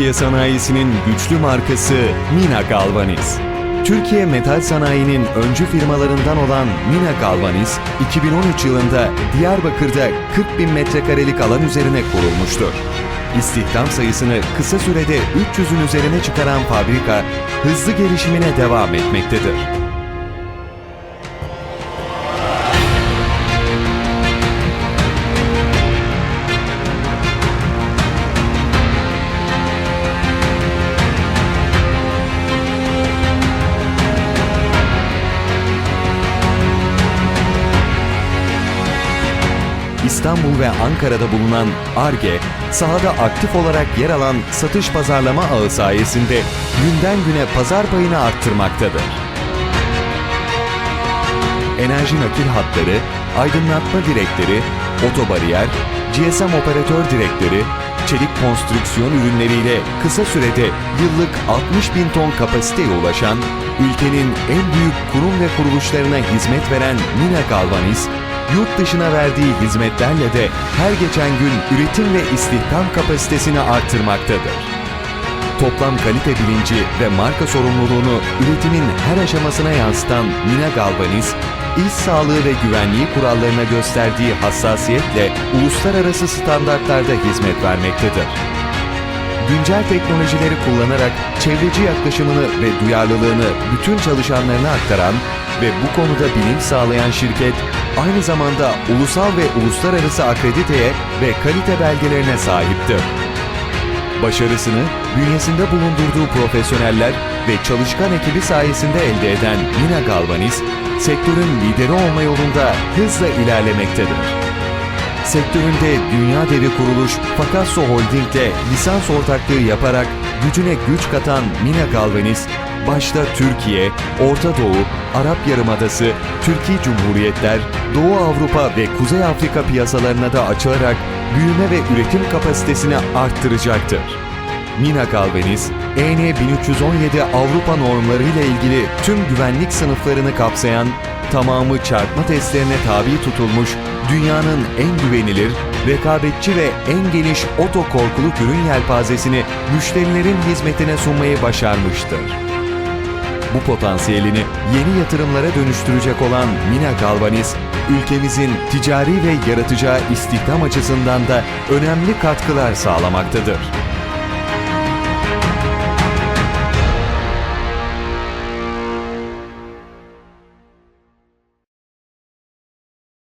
Türkiye sanayisinin güçlü markası Mina Galvaniz. Türkiye metal sanayinin öncü firmalarından olan Mina Galvaniz, 2013 yılında Diyarbakır'da 40 bin metrekarelik alan üzerine kurulmuştur. İstihdam sayısını kısa sürede 300'ün üzerine çıkaran fabrika, hızlı gelişimine devam etmektedir. İstanbul ve Ankara'da bulunan ARGE, sahada aktif olarak yer alan satış pazarlama ağı sayesinde günden güne pazar payını arttırmaktadır. Enerji nakil hatları, aydınlatma direkleri, otobariyer, GSM operatör direkleri, çelik konstrüksiyon ürünleriyle kısa sürede yıllık 60 bin ton kapasiteye ulaşan, ülkenin en büyük kurum ve kuruluşlarına hizmet veren Mina Galvaniz, yurt dışına verdiği hizmetlerle de her geçen gün üretim ve istihdam kapasitesini arttırmaktadır. Toplam kalite bilinci ve marka sorumluluğunu üretimin her aşamasına yansıtan Mina Galvaniz, iş sağlığı ve güvenliği kurallarına gösterdiği hassasiyetle uluslararası standartlarda hizmet vermektedir. Güncel teknolojileri kullanarak çevreci yaklaşımını ve duyarlılığını bütün çalışanlarına aktaran ve bu konuda bilinç sağlayan şirket, aynı zamanda ulusal ve uluslararası akrediteye ve kalite belgelerine sahiptir. Başarısını bünyesinde bulundurduğu profesyoneller ve çalışkan ekibi sayesinde elde eden Mina Galvaniz, sektörün lideri olma yolunda hızla ilerlemektedir. Sektöründe dünya devi kuruluş Fakasso Holding ile lisans ortaklığı yaparak gücüne güç katan Mina Galvaniz, başta Türkiye, Orta Doğu, Arap Yarımadası, Türkiye Cumhuriyetler, Doğu Avrupa ve Kuzey Afrika piyasalarına da açılarak büyüme ve üretim kapasitesini arttıracaktır. Mina Galvaniz, EN 1317 Avrupa normları ile ilgili tüm güvenlik sınıflarını kapsayan, tamamı çarpma testlerine tabi tutulmuş, dünyanın en güvenilir, rekabetçi ve en geniş oto korkuluk ürün yelpazesini müşterilerin hizmetine sunmayı başarmıştır. Bu potansiyelini yeni yatırımlara dönüştürecek olan Mina Galvaniz, ülkemizin ticari ve yaratacağı istihdam açısından da önemli katkılar sağlamaktadır.